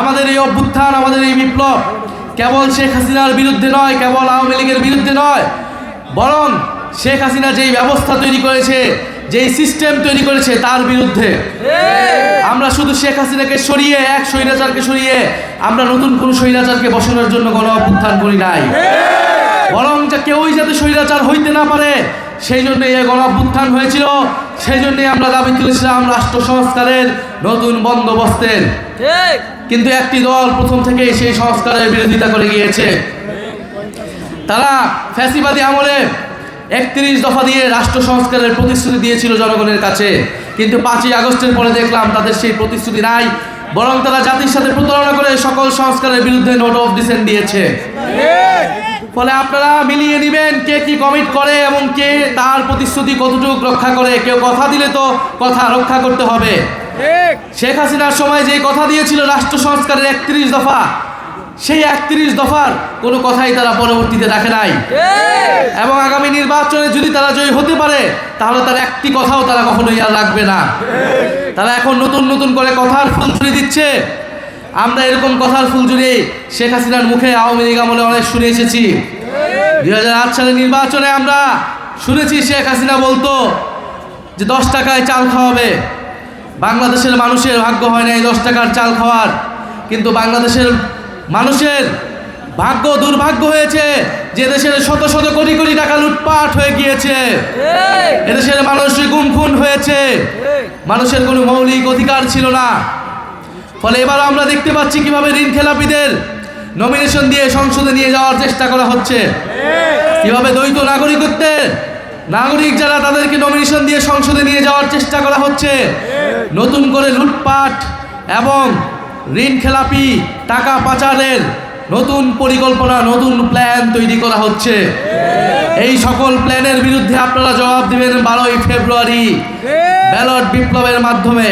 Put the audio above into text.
আমাদের এই অভ্যুত্থান, আমাদের এই বিপ্লব কেবল শেখ হাসিনার বিরুদ্ধে নয়, কেবল আওয়ামী লীগের বিরুদ্ধে নয়, বরং শেখ হাসিনা যেই ব্যবস্থা তৈরি করেছে, যেই সিস্টেম তৈরি করেছে তার বিরুদ্ধে। আমরা শুধু শেখ হাসিনাকে সরিয়ে, এক স্বৈরাচারকে সরিয়ে আমরা নতুন কোন স্বৈরাচারকে বসানোর জন্য গণ অভ্যুত্থান করি নাই। বরং যে কেউই যাতে স্বৈরাচার হইতে না পারে, সেই জন্য এই গণ অভ্যুত্থান হয়েছিল, সেই জন্যই আমরা দাবি তুলেছিলাম রাষ্ট্র সংস্কারের নতুন বন্দোবস্তের ঠিক কিন্তু একটি দল প্রথম থেকে সেই সংস্কারের বিরোধিতা করে গিয়েছে। তারা ফ্যাসিবাদী আমলে একত্রিশ দফা দিয়ে রাষ্ট্র সংস্কারের প্রতিশ্রুতি দিয়েছিল জনগণের কাছে। কিন্তু পাঁচই আগস্টের পরে দেখলাম তাদের সেই প্রতিশ্রুতি নাই, বরং তারা জাতির সাথে প্রতারণা করে সকল সংস্কারের বিরুদ্ধে নোট অফ ডিসেন্ট দিয়েছে। ফলে আপনারা মিলিয়ে নেবেন কে কি কমিট করে এবং কে তার প্রতিশ্রুতি কতটুকু রক্ষা করে। কেউ কথা দিলে তো কথা রক্ষা করতে হবে। শেখ হাসিনার সময় যে কথা দিয়েছিল রাষ্ট্র সংস্কারের একত্রিশ দফা সেই একত্রিশ দফার কোনো কথাই তারা পরবর্তীতে রাখে নাই। এবং আগামী নির্বাচনে যদি তারা জয়ী হতে পারে তাহলে তার একটি কথাও তারা কখনোই আর রাখবে না। তারা এখন নতুন নতুন করে কথার ফুলঝুরি দিচ্ছে। আমরা এরকম কথার ফুলঝুরি শেখ হাসিনার মুখে আওয়ামী লীগ আমলে অনেক শুনে এসেছি। দুই হাজার আট সালের নির্বাচনে আমরা শুনেছি শেখ হাসিনা বলতো যে দশ টাকায় চাল খাওয়াবে। বাংলাদেশের মানুষের ভাগ্য হয় না এই দশ টাকার চাল খাওয়ার। কিন্তু বাংলাদেশের মানুষের ভাগ্য দুর্ভাগ্য হয়েছে যে দেশের শত শত কোটি কোটি টাকা লুটপাট হয়ে গিয়েছে। এদেশের মানুষ গুম খুন হয়েছে মানুষের কোনো মৌলিক অধিকার ছিল না। ফলে এবার আমরা দেখতে পাচ্ছি কীভাবে ঋণ খেলাপিদের নমিনেশন দিয়ে সংসদে নিয়ে যাওয়ার চেষ্টা করা হচ্ছে। কীভাবে দ্বৈত নাগরিকত্বের নাগরিক যারা তাদেরকে নমিনেশন দিয়ে সংসদে নিয়ে যাওয়ার চেষ্টা করা হচ্ছে, নতুন করে লুটপাট এবং ঋণ খেলাপি, টাকা পাচারের নতুন পরিকল্পনা, নতুন প্ল্যান তৈরি করা হচ্ছে। এই সকল প্ল্যানের বিরুদ্ধে আপনারা জবাব দিবেন বারোই ফেব্রুয়ারি ব্যালট বিপ্লবের মাধ্যমে।